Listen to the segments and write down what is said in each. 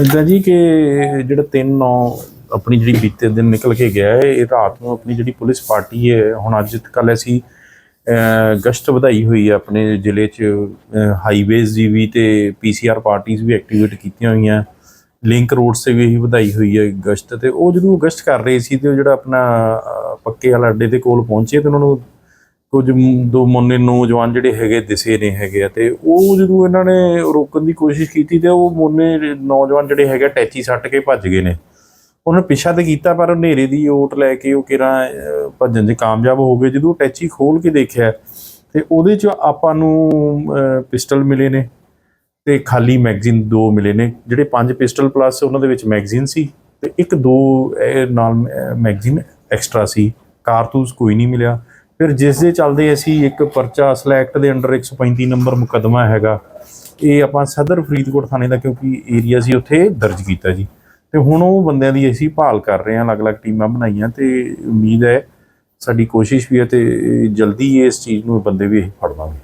ਇਦਾਂ ਜੀ ਕਿ ਜਿਹੜਾ 3 9 ਆਪਣੀ ਜਿਹੜੀ ਬੀਤੇ ਦਿਨ ਨਿਕਲ ਕੇ ਗਿਆ ਹੈ, ਇਹ ਰਾਤ ਨੂੰ ਆਪਣੀ ਜਿਹੜੀ ਪੁਲਿਸ ਪਾਰਟੀ ਹੈ, ਹੁਣ ਅੱਜ ਕੱਲ ਅਸੀਂ ਗਸ਼ਤ ਵਧਾਈ ਹੋਈ ਹੈ ਆਪਣੇ ਜ਼ਿਲ੍ਹੇ 'ਚ ਹਾਈਵੇਜ਼ ਦੀ ਵੀ ਤੇ ਪੀਸੀਆਰ ਪਾਰਟੀਆਂ ਵੀ ਐਕਟੀਵੇਟ ਕੀਤੀਆਂ ਹੋਈਆਂ। ਲਿੰਕ ਰੋਡਸ ਤੇ ਵੀ ਵਧਾਈ ਹੋਈ ਹੈ ਗਸ਼ਤ ਤੇ। ਉਹ ਜਦੋਂ ਗਸ਼ਤ ਕਰ ਰਹੇ ਸੀ ਤੇ ਉਹ ਜਿਹੜਾ ਆਪਣਾ ਪੱਕੇ ਵਾਲਾ ਅੱਡੇ ਦੇ ਕੋਲ ਪਹੁੰਚੇ ਤੇ ਉਹਨਾਂ ਨੂੰ ਕੁਝ ਦੋ ਮੁੰਨੇ ਨੌਜਵਾਨ ਜਿਹੜੇ ਹੈਗੇ ਦਿਸੇ ਨੇ ਹੈਗੇ ਆ ਤੇ ਉਹ ਜਦੋਂ ਇਹਨਾਂ ਨੇ ਰੋਕਣ ਦੀ ਕੋਸ਼ਿਸ਼ ਕੀਤੀ ਤੇ ਉਹ ਮੁੰਨੇ ਨੌਜਵਾਨ ਜਿਹੜੇ ਹੈਗੇ ਟੈਚੀ ਸੱਟ ਕੇ ਭੱਜ ਗਏ ਨੇ। ਉਹਨਾਂ ਨੇ ਪਿੱਛਾ ਤੇ ਕੀਤਾ ਪਰ ਹਨੇਰੇ ਦੀ ਓਟ ਲੈ ਕੇ ਉਹ ਕਿਰਾਂ ਭੱਜਣ 'ਚ ਕਾਮਯਾਬ ਹੋ ਗਏ। ਜਦੋਂ ਉਹ ਟੈਚੀ ਖੋਲ ਕੇ ਦੇਖਿਆ ਤੇ ਉਹਦੇ 'ਚ ਆਪਾਂ ਨੂੰ ਪਿਸਟਲ ਮਿਲੇ ਨੇ ਤੇ ਖਾਲੀ ਮੈਗਜ਼ੀਨ ਦੋ ਮਿਲੇ ਨੇ। ਜਿਹੜੇ ਪੰਜ ਪਿਸਟਲ ਪਲੱਸ ਉਹਨਾਂ ਦੇ ਵਿੱਚ ਮੈਗਜ਼ੀਨ ਸੀ ਤੇ ਇੱਕ ਦੋ, ਇਹ ਨਾਲ ਮੈਗਜ਼ੀਨ ਐਕਸਟਰਾ ਸੀ। ਕਾਰਤੂਸ ਕੋਈ ਨਹੀਂ ਮਿਲਿਆ। ਫਿਰ ਜਿਸ ਦੇ ਚੱਲਦੇ ਅਸੀਂ ਇੱਕ ਪਰਚਾ ਸਿਲੈਕਟ ਦੇ ਅੰਡਰ 135 ਨੰਬਰ ਮੁਕਦਮਾ ਹੈਗਾ ਇਹ ਆਪਾਂ ਸਦਰ ਫਰੀਦਕੋਟ ਥਾਣੇ ਦਾ ਕਿਉਂਕਿ ਏਰੀਆ ਸੀ ਉੱਥੇ ਦਰਜ ਕੀਤਾ ਜੀ। ਤੇ ਹੁਣ ਉਹ ਬੰਦਿਆਂ ਦੀ ਅਸੀਂ ਭਾਲ ਕਰ ਰਹੇ ਹਾਂ ਅਲੱਗ-ਅਲੱਗ ਟੀਮਾਂ ਬਣਾਈਆਂ ਤੇ ਉਮੀਦ ਹੈ ਸਾਡੀ ਕੋਸ਼ਿਸ਼ ਵੀ ਹੈ ਤੇ ਜਲਦੀ ਇਸ ਚੀਜ਼ ਨੂੰ ਬੰਦੇ ਵੀ ਅਸੀਂ ਫੜ ਲਾਂਗੇ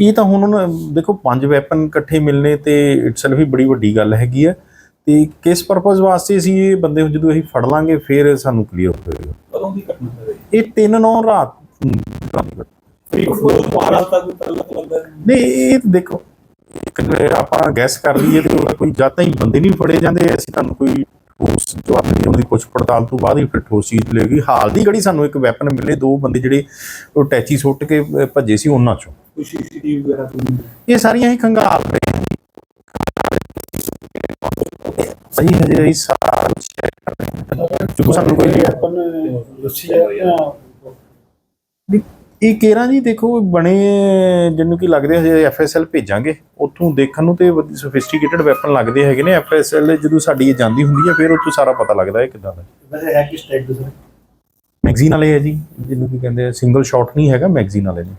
ਇਹ ਤਾਂ ਹੁਣ ਦੇਖੋ ਪੰਜ ਵੈਪਨ ਇਕੱਠੇ ਮਿਲਨੇ ਤੇ ਇਟਸ ਹੀ ਬੜੀ ਵੱਡੀ ਗੱਲ ਹੈਗੀ ਆ ਤੇ ਕਿਸ ਪਰਪਸ ਵਾਸਤੇ ਅਸੀਂ ਇਹ ਬੰਦੇ ਜਦੋਂ ਅਸੀਂ ਫੜ ਲਾਂਗੇ ਫਿਰ ਸਾਨੂੰ ਕਲੀਅਰ ਹੋਵੇਗਾ। ਇਹ 3 9 ਰਾਤ। ਨਹੀਂ। ਇਹ ਦੇਖੋ ਆਪਾਂ ਗੈਸ ਕਰ ਲਈਏ ਤੇ ਕੋਈ ਜਾਂ ਤਾਂ ਹੀ ਬੰਦੇ ਨਹੀਂ ਫੜੇ ਜਾਂਦੇ ਅਸੀਂ ਤੁਹਾਨੂੰ ਕੋਈ ਉਸ ਜੋ ਆਪਣੀ ਉਹਦੀ ਕੁਝ ਪੜਤਾਲ ਤੋਂ ਬਾਅਦ ਹੀ ਫਿਰ ਠੋਸ ਚੀਜ਼ ਹਾਲ ਦੀ ਘੜੀ ਸਾਨੂੰ ਇੱਕ ਵੈਪਨ ਮਿਲੇ ਦੋ ਬੰਦੇ ਜਿਹੜੇ ਉਹ ਟੈਚੀ ਸੁੱਟ ਕੇ ਭੱਜੇ ਸੀ ਉਹਨਾਂ ਚੋਂ। ਇਹ ਸਾਰੀਆਂ ਹੀ ਖੰਗਾਲ ਰਹੇ ਸਹੀ ਹਜੇ ਇਹ ਸਾਰਾ ਕਿਉਂਕਿ ਸਾਨੂੰ ਕੋਈ ਆਪਨ ਰੱਸੀ ਹੈ। ਵੀ ਇਹ ਕੇਰਾਂ ਜੀ ਦੇਖੋ ਬਣੇ ਜਿਹਨੂੰ ਕੀ ਲੱਗਦੇ ਹਜੇ ਐਫਐਸਐਲ ਭੇਜਾਂਗੇ। ਉੱਥੋਂ ਦੇਖਣ ਨੂੰ ਤੇ ਸੋਫਿਸਟੀਕੇਟਡ ਵੈਪਨ ਲੱਗਦੇ ਹੈਗੇ ਨੇ। ਐਫਐਸਐਲ ਜਦੋਂ ਸਾਡੀ ਇਹ ਜਾਂਦੀ ਹੁੰਦੀ ਹੈ ਫਿਰ ਉੱਥੋਂ ਸਾਰਾ ਪਤਾ ਲੱਗਦਾ ਹੈ ਕਿਦਾਂ ਦਾ। ਵੈਸੇ ਹੈ ਮੈਗਜ਼ੀਨ ਵਾਲੇ ਹੈ ਜੀ ਜਿਹਨੂੰ ਕੀ ਕਹਿੰਦੇ ਆ ਸਿੰਗਲ ਸ਼ਾਟ ਨਹੀਂ ਹੈਗਾ ਮੈਗਜ਼ੀਨ ਵਾਲੇ ਨੇ।